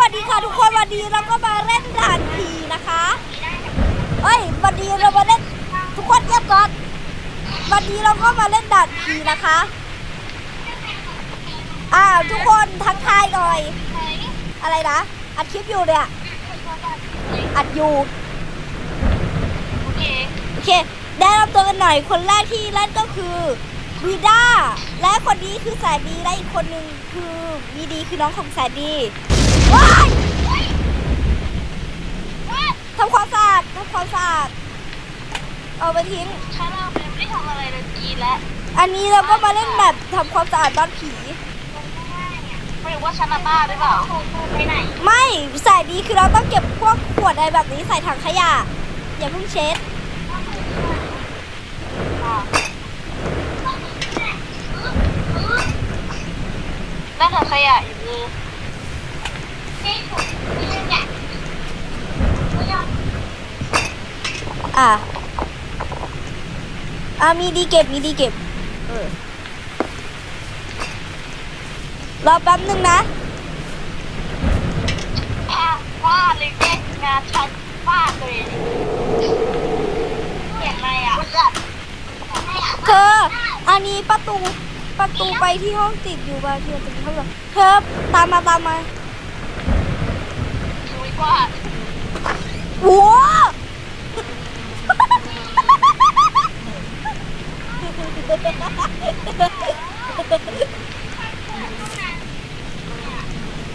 วัสดีค่ะทุกคนวันนี้เราก็มาเล่นด่านผีนะคะเอ้ยวันนี้เรามาเล่นทุกคนเงียบก่อนวันนี้เราก็มาเล่นด่านผีนะคะ อ่าทุกคนทักทายหน่อย อะไรนะอัดคลิปอยู่เนี่ยอัดอยู่โอเคโอเคแนะนำตัวกันหน่อยคนแรกที่เล่นก็คือวีด้าและคนนี้คือแสนดีและอีกคนนึงคือวีดีคือน้องของแสนดี ว้ายทำความสะอาดทำความสะอาดเอาไปทิ้ง ฉันเราไม่ได้ทำอะไรเลยจีแล้วอันนี้เราก็มาเล่นแบบทำความสะอาดบ้านผี ไม่รู้ว่าฉันมาบ้าหรือเปล่าไปไหนไม่แสนดีคือเราต้องเก็บพวกขวดอะไรแบบนี้ใส่ถังขยะ อย่าเพิ่งเช็ดนั่นเธอขยะอยู่ อะอะมีดีเก็บมีดีเก็บเออรอแป๊บนึงนะแอบวาดเลยแกงานฉันวาดเลยเห็นไหมอะเธออันนี้ประตูประตูไปที่ห้องติดอยู่บางทีมันจะมีห้องแบบเธอตามมาตามมาช่วยกวาดโว้ อ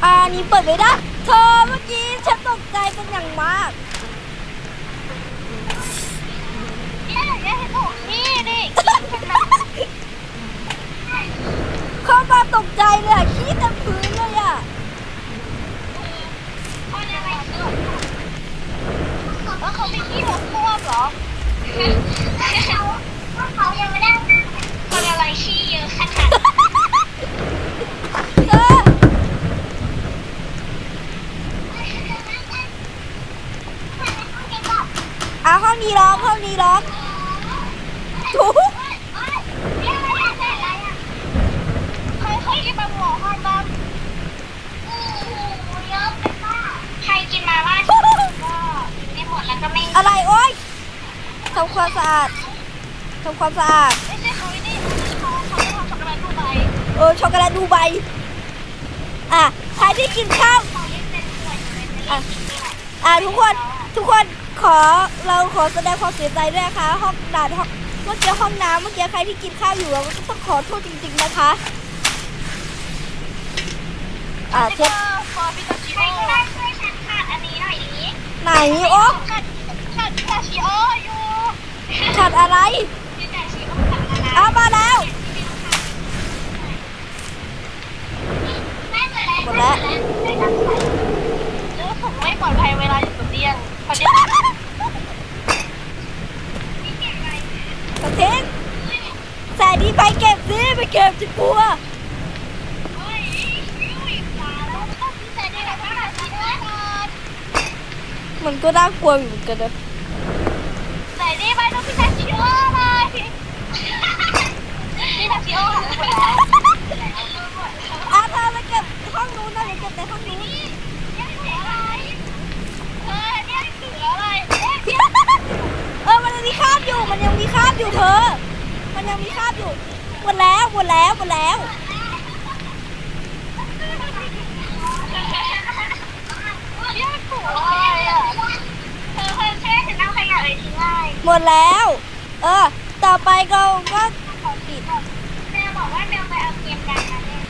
ันนี้เปิดไม่ได้ เธอเมื่อกี้ฉันตกใจเป็นอย่างมาก เนี่ยเนี่ยเห็นถูกนี่นี่เข้ามาตกใจเลยอะขี้เต็มพื้นเลยอะคนอะไรชื่อแล้วเขาเป็นที่หัวควบเหรอเขายังไม่ได้ คนอะไรขี้เยอะขนาดเอออะห้องนี้ล็อกห้องนี้ล็อกถูกใครกินมาล่าก็ไม่หมดแล้วก็ไม่อะไรโอ๊ยทำความสะอาดทำความสะอาด เออช็อกโกแลตดูใบอะใครที่กินข้าวอะอะทุกคนทุกคนขอเราขอแสดงความเสียใจด้วยนะคะ ห้องด่านห้องเมื่อกี้ห้องน้ำเมื่อกี้ใครที่กินข้าวอยู่เราก็ต้องขอโทษจริง ๆนะคะ อะเช็ดฟอร์บิตาชิโอได้ช่วยฉันขาดอันนี้หน่อยดิไหนโอ๊ะขาดขาดพิตาชิโออยู่ขัดอะไรพิตาชิโอขาดอะไรเอามาแล้ว หมดแล้วรู้สึกไม่ปลอดภัยเวลาอยู่บนเตียงประเด็นกระเทงแสนดีไปเก็บสิไปเก็บจิกลัวเฮ้ยวิ่งมาแล้วต้องพิเศษได้แบบว่าชิโอก่อนมันก็น่ากลัวอยู่เหมือนกันนะไหนดิไปดูพิตาชิโอเลยพิตาชิโอหายไปแล้ว อะเธอไปเก็บห้ องนู้นนะเดี๋ยวเก็บในห้องนู้นยังเหลืออะไรเออเนี่ยเหลืออะไรเออ มันยังมีคราบอยู่ มันยังมีคราบอยู่เธอ มันยังมีคราบอยู่หมดแล้วหมดแล้วหมดแล้วเนี่ยถูอะไรอะเธอเคยแช่ฉันเอาขยะเลยทิ้งได้หมดแล้ว เออ ต่อไปเราก็ปิดแม่บอกว่าแมวไปเอาเกมกันนะเนี่ย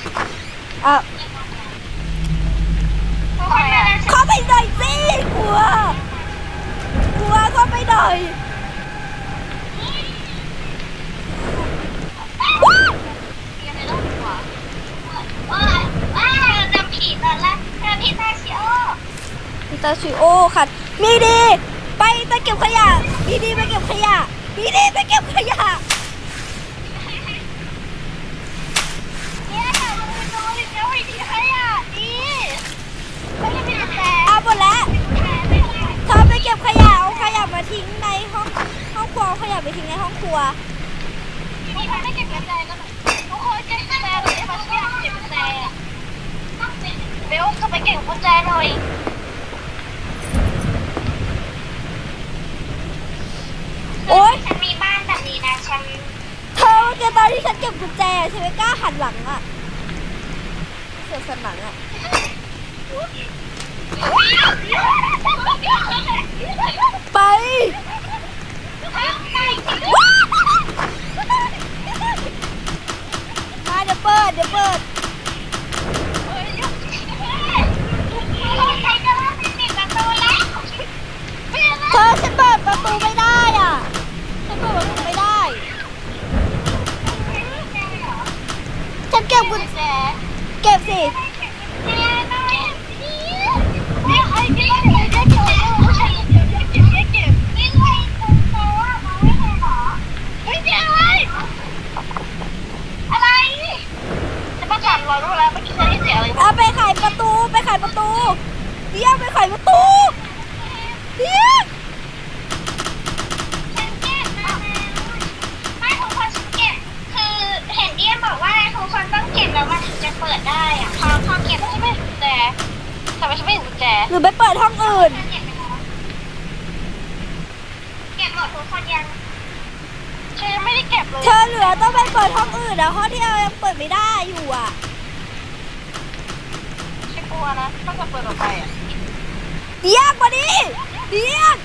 กลัว กลัวเข้าไปหน่อยว้าวเรียนในโลกดีกว่าว่าวจำผิดตอนแรกเธอผิดตาชิโอพิตาชิโอค่ะ มีดี ไปไปเก็บขยะ มีดีไปเก็บขยะ มีดีไปเก็บขยะ เนี่ยค่ะลงไปดูอีกแล้วอีกทีขยะดีไม่ได้ผิดแต่ เอาหมดแล้ว แต่ไม่ได้ เธอไปเก็บขยะเอาขยะมาทิ้งในห้องห้องครัวเอาขยะไปทิ้งในห้องครัวทีนี้ถ้าไม่เก็บกระจายก็แบบทุกคนเก็บกระจายเลยได้ปะฉันอยากเก็บกระจายอะเบลก็ไปเก็บกุญแจหน่อยโอ๊ยฉันมีบ้านแบบนี้นะฉันเธอเมื่อกี้ตอนที่ฉันเก็บกุญแจฉันไม่กล้าหันหลังอะเสียวสันหลังอะ ไป มาเดี๋ยวเปิดเดี๋ยวเปิด เธอฉันเปิดประตูไม่ได้อะ ฉันเปิดประตูไม่ได้ ฉันเก็บกุญแจเก็บสิ อะไรจะมาถามเรารู้แล้วเมื่อกี้ฉันได้เสียอะไร เอาไปไขประตูไปไขประตูเดี๋ยวไปไขประตูเดี๋ยว ฉันเก็บมาแล้วไม่ทุกคนฉันเก็บ คือเห็นเดียบอกว่าทุกคนต้องเก็บแล้วมันถึงจะเปิดได้อะพอพอเก็บแล้วฉันไม่เห็นกุญแจทำไมฉันไม่เห็นกุญแจ หรือไปเปิดห้องอื่น เก็บไปแล้วเก็บหมดทุกคนยังฉันยังไม่ได้เก็บเลย เธอเหลือต้องไปเปิดห้องอื่นนะห้องที่เรายังเปิดไม่ได้อยู่อะ ฉันกลัวนะถ้าจะเปิดออกไปอะ เดียกมาดิเดียก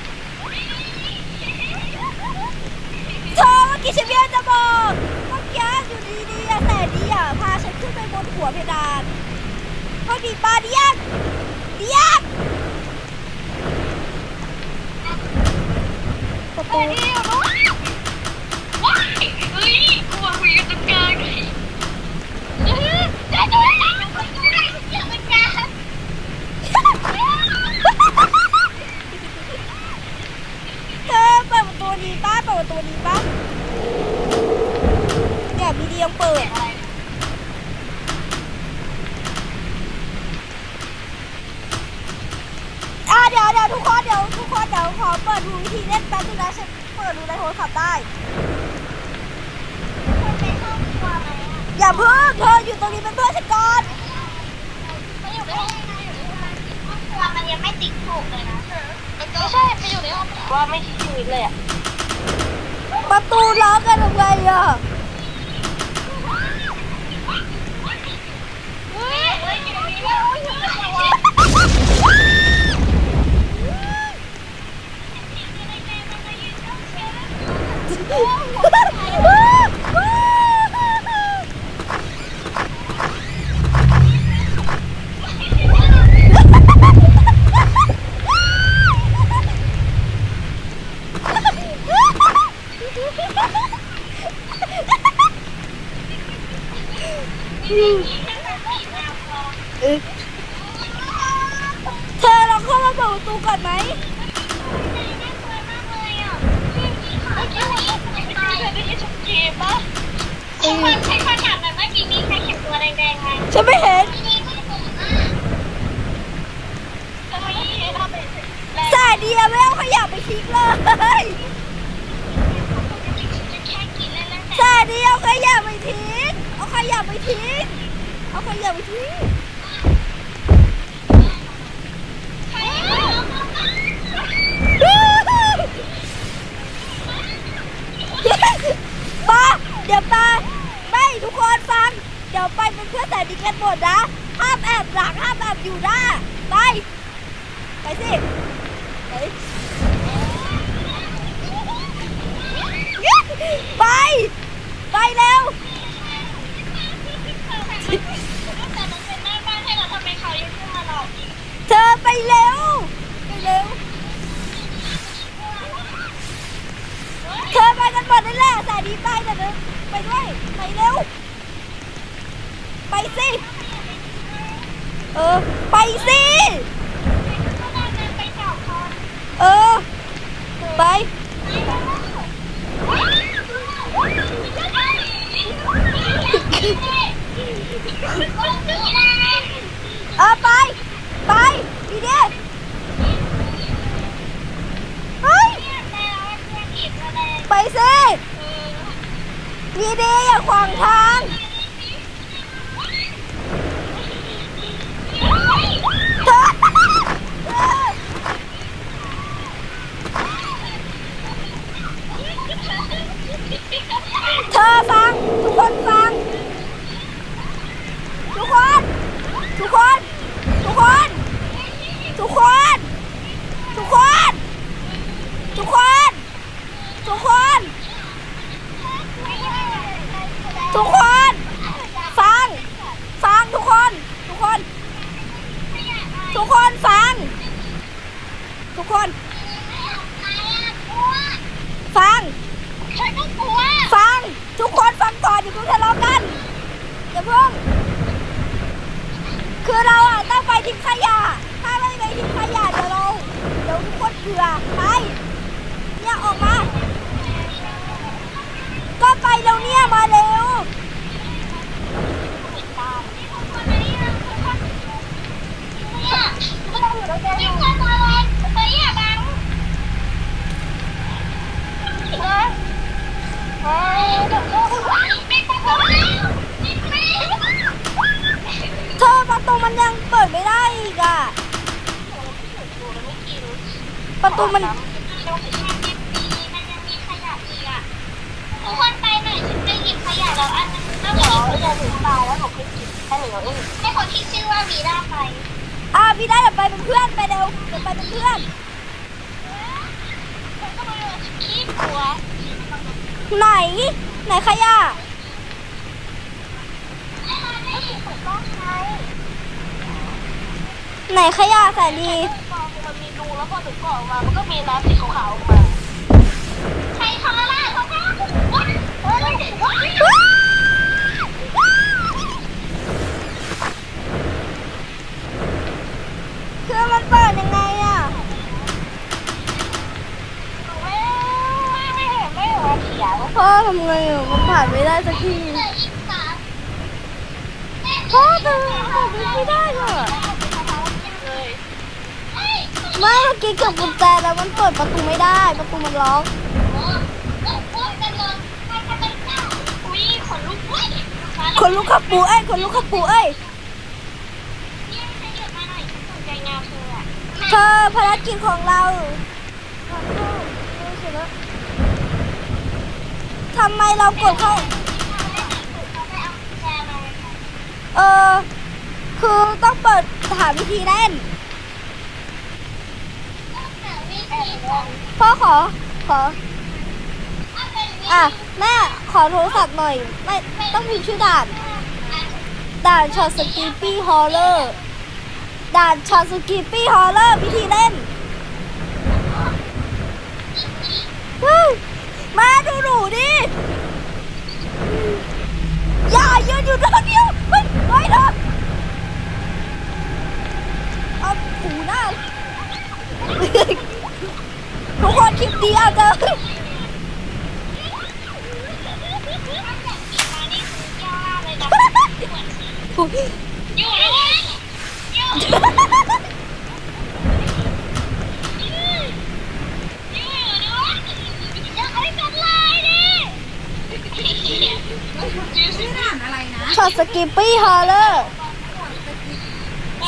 เธอเมื่อกี้ฉันเพียงจะบอกเมื่อกี้อยู่ดีๆอะแต่ดีอะพาฉั นขึ้นไปบนหัวเพดานพอดีปาเดียกเดียกประตูเดียวว้ายเฮ้ยกลัวคุยกันตรงกลางเฮ้ยเดี๋ยวด้วยนะเดี๋ยวด้วยเดี๋ยวมันเธอเปิดประตูนี้ป้าเปิดประตูนี้ป้าเนี่ยมีเดียงเปิดอะเดี๋ยว เดี๋ยวทุกคนเดี๋ยวทุกคนเดี๋ยวขอเปิดดูวิธีเล่นแป๊บนึงนะฉันเปิดดูในโทรศัพท์ได้ คนในห้องครัวไหมอะอย่าเพิ่งเธออยู่ตรงนี้เป็นเพื่อนฉันก่อน ไปอยู่ในห้องนะอยู่ในห้องห้องครัวมันยังไม่ติดถูกเลยนะไม่ใช่ไปอยู่ในห้องครัวไม่คิดชีวิตเลยอะประตูล็อกกันทำไงอะเฮ้ยเฮ้ยอยู่ในห้อง 哇 我 ไม่เห็นสาเป็นแซ่เดียไม่เอาขยะไปทิ้งเลยจะแค่เล่นๆแต่แต่เดียเอาขยะไปทิ้ง เอาขยะไปทิ้ง เอาขยะไปทิ้ง ใครไม่รู้ ป้าเดี๋ยวป้าไม่ทุกคนฟัง เดี๋ยวไปเป็นเพื่อนแต่ดีกันหมดนะ ห้ามแอบหลังห้ามแอยู่หน้าไป ไปสิไปไป ไปเร็วเธอไปเร็ว ไปเร็ว เธอไปกันหมดนั่นแหละแต่ดีไปแต่เดินไปด้วย ไปเร็ว ไปสิ เออ ไปสิ เออ ไป เออ ไป ไปดีเดียเฮ้ย ไปสิดีเดียอย่าขวางทาง เทุกคนฟัง ทุกคน ฟัง ฉันก็กลัว ฟัง ทุกคนฟังก่อนอย่าเพิ่งทะเลาะกันอย่าเพิ่ง คือเราอะต้องไปทิ้งขยะ ถ้าไม่ไปทิ้งขยะเดี๋ยวเราเดี๋ยวทุกคนเบื่อไปเนี่ยออกมา ก็ไปแล้วเนี่ยมาเร็ว เนี่ยไม่ต้องอยู่แล้วแกยิ่งกว่าตัวเลยตัวใหญ่บังเออเออเดี๋ยวเขาไม่ต้อง เธอประตูมันยังเปิดไม่ได้อีกอะ ประตูมัน ทุกคนไปหน่อยฉันไปหยิบขยะแล้วอันนึงแล้วเดี๋ยวจะถึงตายแล้วหนูไปหยิบแค่เหลือเองให้คนที่ชื่อว่าวีด้าไป อะพี่ได้เดี๋ยวไปเป็นเพื่อนไปเร็วเดี๋ยวไปเป็นเพื่อน คนก็มาขี้กลัว ไหน ไหนขยะ ไหนขยะแสนดีมันมีรูแล้วพอถึงกรอกมา มันก็มีน้ำสีขาวๆออกมา ใครทำอะไรเขาแค่ว้าเฮ้ยว้าคือมันเปิดยังไงอะไม่ไม่เห็นไม่เห็นเขียวพ่อทำไงอะมันผ่านไม่ได้สักที เหลืออีกสาม พ่อเธอเปิดไม่ได้เลยไม่เมื่อกี้เก็บกุญแจแล้วมันเปิดประตูไม่ได้ ประตูมันล็อกโอ้โอ้โอ้กันเลยใคนลุกเว้ยคนลุกขับปูเอ้ยคนลุกขับปูเอ้ยเนี่ยขยับมาหน่อยสนใจงานเออะเธอภารกิจของเราทำไมเรากดเข้า เออ คือต้องเปิดหาวิธีเล่นพ่อขอ ขอ อะ แม่ขอโทรศัพท์หน่อย ไม่ต้องพิมพ์ชื่อด่าน ด่านช็อตสกีปี้ฮอลเลอร์ด่านช็อตสกีปี้ฮอลเลอร์วิธีเล่นเฮ้ยมาดูหนูดิ อย่ายืนอยู่ตรงเดียวเฮ้ย เฮ้ยเธอเอาหูหน้าทุกคนคลิปดีอาจจะอยู่ด้วยอยู่อยู่ด้วยอย่าให้กันเลยดิ ชื่อด่านอะไรนะช็อตสกีปี้ฮอลเลอร์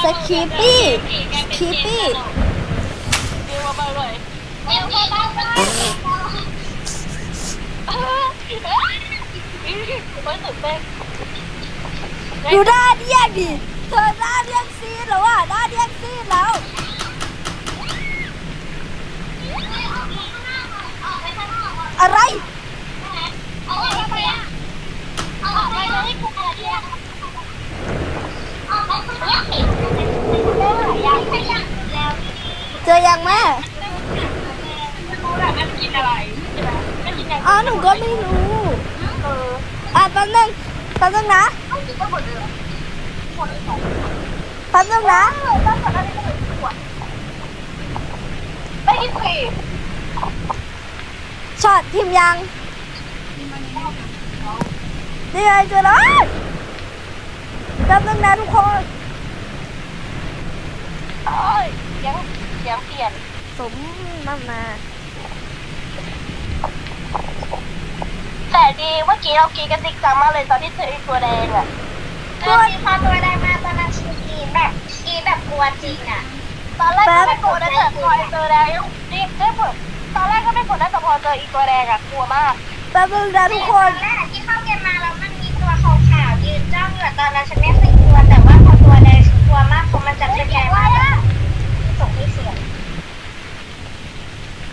สกีปี้สกีปี้เดี๋ยวมาเลยเดี๋ยวมาเลยเฮ้ยตื่นเต้นดูหน้าเดียกดิเธอหน้าเดียกซีแล้วอะหน้าเดียกซีแล้วอะไร เอาออกไปอะเอาออกไปเลยกูกลัวเดียวเอาออกไปเลยอยากให้ยังแล้ว เจอยังแม่รู้แหละมันกินอะไรใช่ไหมมันกินอย่างอ๋อหนูก็ไม่รู้เอออะแป๊บนึงแป๊บนึงนะต้องกินก็หมดเลยหมดเลยสองแป๊บนึงนะเลยต้องขอได้ไม่ต้องเป็นขวดไม่กินฟรีช็อตพิมพ์ยังนี่ไงเจอแล้วแป๊บนึงนะทุกคนเอ้ยยัง ยังเปลี่ยน สมน้ำนา แต่ดีเมื่อกี้เรากีกันติ๊กจังมากเลยตอนที่เจอไอ้ตัวแดงอะตอนที่พอตัวแดงมาตอนนั้นชีกีแบบกีแบบกลัวจริงอะตอนแรกก็ไม่กลัวนะแต่พอไอ้ตัวแดงนี่ได้ผลตอนแรกก็ไม่กลัวนะแต่พอเจออีตัวแดงอะกลัวมากแป๊บนึงนะทุกคนตอนแรกที่เข้าเกมมาแล้วมันมีตัวขาวๆยืนจ้องอยู่ตอนนั้นฉันไม่เคยกลัวแต่ว่าพอตัวแดงฉันกลัวมากเพราะมันจะเป็นแรงมากแบบ ส่งให้เสียง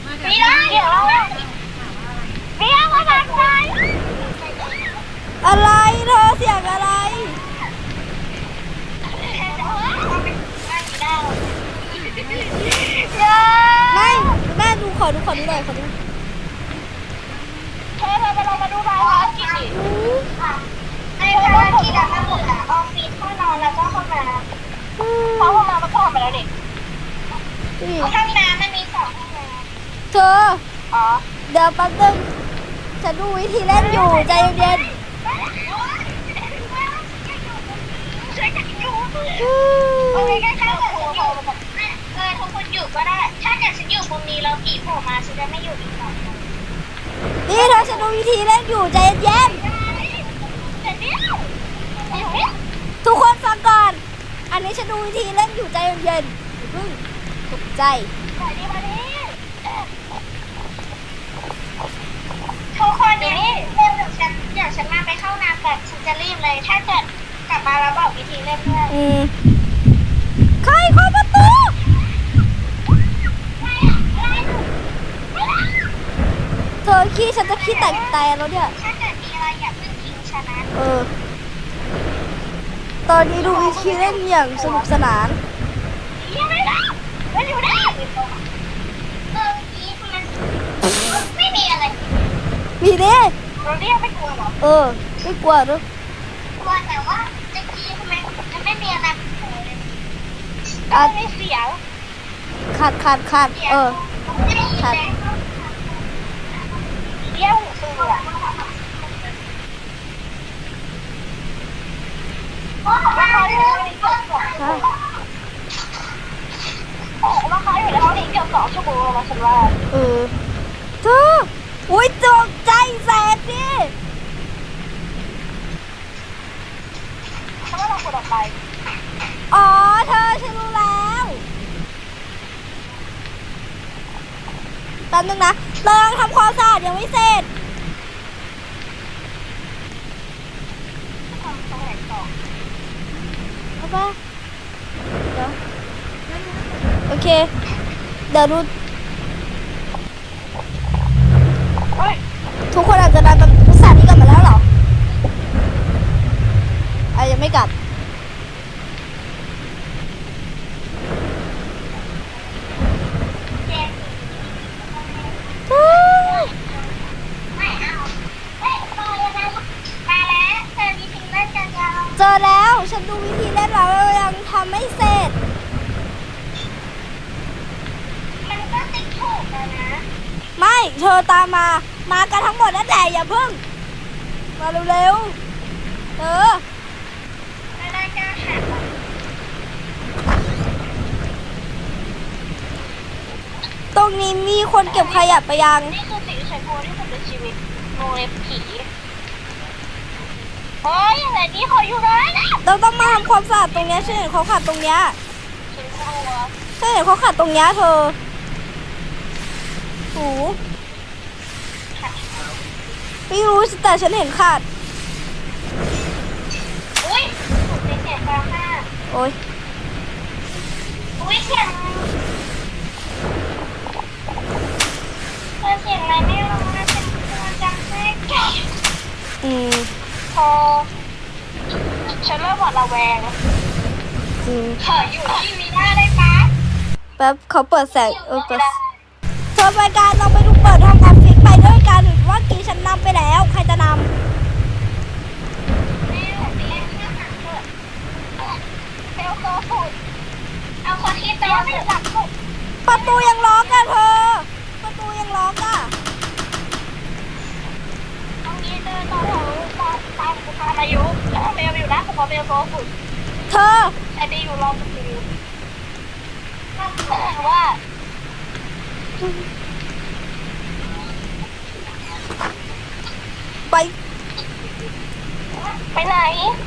ม่ได้เดี๋ยวเดี๋ยวมาดักไฟอะไรเธอเสียงอะไรไม่แม่ดูขอดูขอดูหน่อยขอดูเธอเธอไะลองมาดูร้านร้ากินดิในร้านกินอะมันเหมือะออฟฟิศห้องนอนแล้วก็ห้องน้ำพอห้องน้ำมันก็ออกมาแล้วเด็ก นี่ห้องน้ำมันมีสองห้องน้เธอำอ๋อเดี๋ยวแป๊บนึงฉันดูวิธีเล่นอยู่ใจเย็นช่วยกันอยู่ๆโอเคก็ถ้าเกิดฉันอยู่เออทุกคนอยู่ก็ได้ ถ้าเกิดฉันอยู่มุมนี้แล้วผีโผล่มาฉันจะไม่อยู่อีกฝั่งหนึ่งนี่เธอฉันดูวิธีเล่นอยู่ใจเย็นเดี๋ยวเดี๋ยวเดี๋ยวเดี๋ยวๆทุกคนฟังก่อน อันนี้ฉันดูวิธีเล่นอยู่ใจเย็นๆอย่าเพิ่ง ตกใจมาดิมาดิทุกคนเดี๋ยวนี้เริ่มเดี๋ยวฉันเดี๋ยวฉันมาไปเข้าน้ำแบบฉันจะรีบเลย ถ้าเกิดกลับมาแล้วบอกวิธีเล่นด้วยอืมใครเข้าประตูเธอขี้ฉันจะขี้แตกแตนแล้วเนี่ย ถ้าเกิดมีอะไรอย่าเพิ่งทิ้งฉันนะเออ ตอนนี้ดูวิธีเล่นอย่างสนุกสนาน ยังไม่ได้ มันอยู่ได้เออกี้มันไม่มีอะไรมีดิเราเรียกไม่กลัวหรอเออไม่กลัวเนอกลัวแต่ว่าตะกี้ทำไมมันไม่มีอะไรโผล่เลยอะไม่เสียงขาดขาดขาดเออขาดเรียกหูตึงอะราคาอยู่ในห้องนี้เกือบสองชั่วโมงราคาอยู่ในห้องนี้เกือบสองชั่วโมงแล้วฉันว่าเออเธออุ้ยจงใจแสบดิฉันว่าเราควรออกไปอ๋อเธอฉันรู้แล้วแป๊บนึงนะเรายังทำความสะอาดยังไม่เสร็จ ทำตรงไหนต่อ เอาปะเดี๋ยว โอเค เดี๋ยวดูเฮ้ยทุกคนอาจจะได้แบบภาษานี้กลับมาแล้วเหรออะยังไม่กลับเจ็บเฮ้ยไม่เอาเฮ้ยรอยังไงมาแล้วเธอมีทิ้งเล่นกันยังเจอแล้ว ฉันดูวิธีเล่นแล้วแล้วยังทำไม่เสร็จ มันก็ติ๊กถูกแล้วนะ ไม่เธอตามมา มากันทั้งหมดนั่นแหละอย่าเพิ่ง มาเร็วๆเออไม่ได้กล้าหักอะตรงนี้มีคนเก็บขยะไปยัง นี่คือสิ่งที่ฉันกลัวที่สุดในชีวิตโรงเรียนผีเฮ้ยอะไรนี่ขออยู่เลยนะเราต้องมาทำความสะอาดตรงเนี้ยฉันเห็นเขาขัดตรงเนี้ยฉันกลัวฉันเห็นเขาขัดตรงเนี้ยเธอ หูไม่รู้แต่ฉันเห็นขาด อุ้ยถูกในเสียงกลางห้าโอ้ยอุ้ยเสียงเออเสียงอะไรไม่รู้นะเป็นตัวจังแม่แก่อืมพอฉันเริ่มหวาดระแวงจริงขออยู่ที่มีหน้าได้ปะแป๊บเขาเปิดแสงเออเปิด เธอไปการเราไปดูเปิดห้องออฟฟิศไปด้วยกันหรือว่ากี้ฉันนำไปแล้ว ใครจะนไม่หนูเรียนแค่หนังเถอะเซลโซฟูดเอาคนที่เตะไม่หลับสุดำประตูยังล็อกอะเธอ ประตูยังล็อกอะตรงนี้เดินต่อแถวตามตามตามอายุแล้วเบลอยู่นะผมเบลโซฟูดเธอไอเบลอยู่รอประตูว่า ไป ไปไหน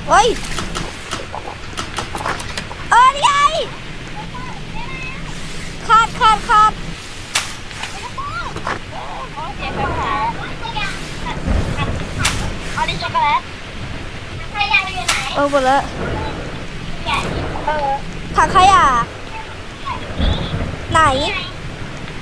เฮ้ย เออนี่ไงขาดขาดขาดเสียงปัญหาเอาดิช็อกโกแลตใครอยากอยู่ไหน เออหมดแล้วเออถังขยะไหน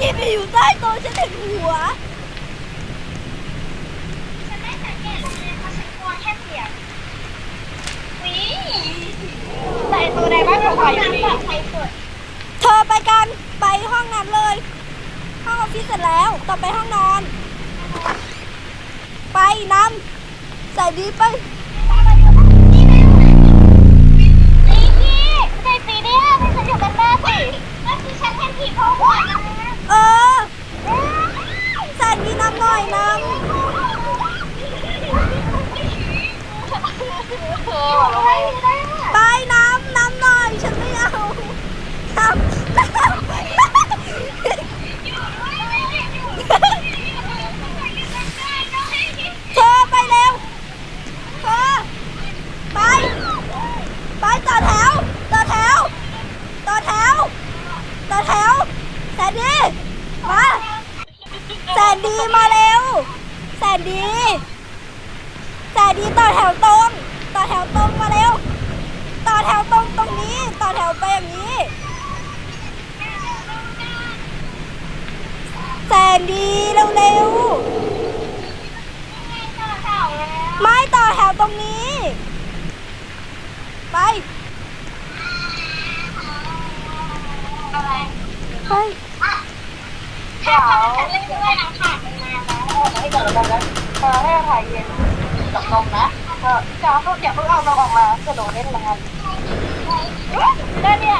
ก็บไม่ได้มีคนได้ใต้โต๊ะฉันเห็นหัว ฉันไม่สังเกตเลยเพราะฉันกลัวแค่เสียงวิแต่ตัวใดบ้างของใครอยู่นี่ใครสุดเธอไปกันไปห้องนั้นเลย ห้องออฟฟิศเสร็จแล้ว ต่อไปห้องนอน ไปน้ำใส่ดีไปนี่พี่ใจสีเนี่ยไม่ฉันอยู่กันหน้าสินั่นคือฉันเห็นผีโผล่หัวนะ เออใส่ดีน้ำหน่อยน้ำไปน้ำน้ำหน่อยฉันไม่เอาน้ำเธอไปเร็วเธอไป ไปต่อแถว ต่อแถว ต่อแถว ต่อแถว แสนดี มา แส นดีมาเร็วแสนดีแสนดีต่อแถวตรงต่อแถวตรงมาเร็วต่อแถวตรงตรงนี้ ต่อแถวไปอย่างนี้แสนดีเร็วๆไม่ต่อแถวตรงนี้ ไปไป เดี๋ยวฉันเล่นด้วยนะค่ะมันมาแล้วให้เกิดอะไรนะเออให้ถ่ายเย็นกับนมนะเออจ้าเอาอย่าเพิ่งเอานมออกมากระโดนเล่นแล้วกันได้เนี่ย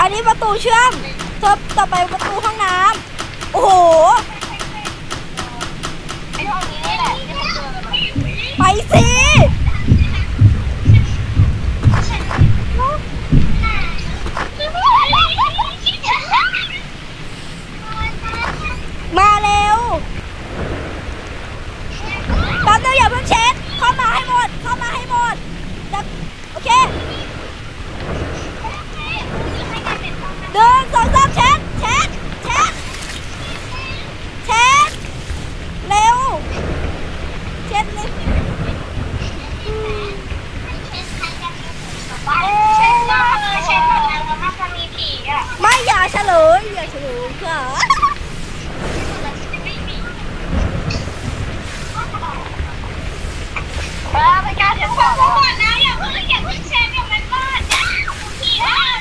อันนี้ประตูเชื่อมเธอต่อไปประตูห้องน้ำโอ้โหไอ้ห้องนี้นี่แหละที่ฉันเจอไปสิ ฉันลูกน่ะ มาเร็วแป๊บเดียวอย่าเพิ่งเช็ด เข้ามาให้หมด เข้ามาให้หมดจะโอเคเดินสองสามเช็ด เช็ด เช็ด เช็ด เร็ว เช็ดเลย ฉันว่าเลยฉันบอกแล้วว่ามันจะมีผีอะไม่อย่าเฉลยอย่าเฉลยค่ะบ้าไม่กล้าเดี๋ยวบอกก่อนนะอย่าเพิ่งอย่าเพิ่งแชร์กับมันก่อนผีอะ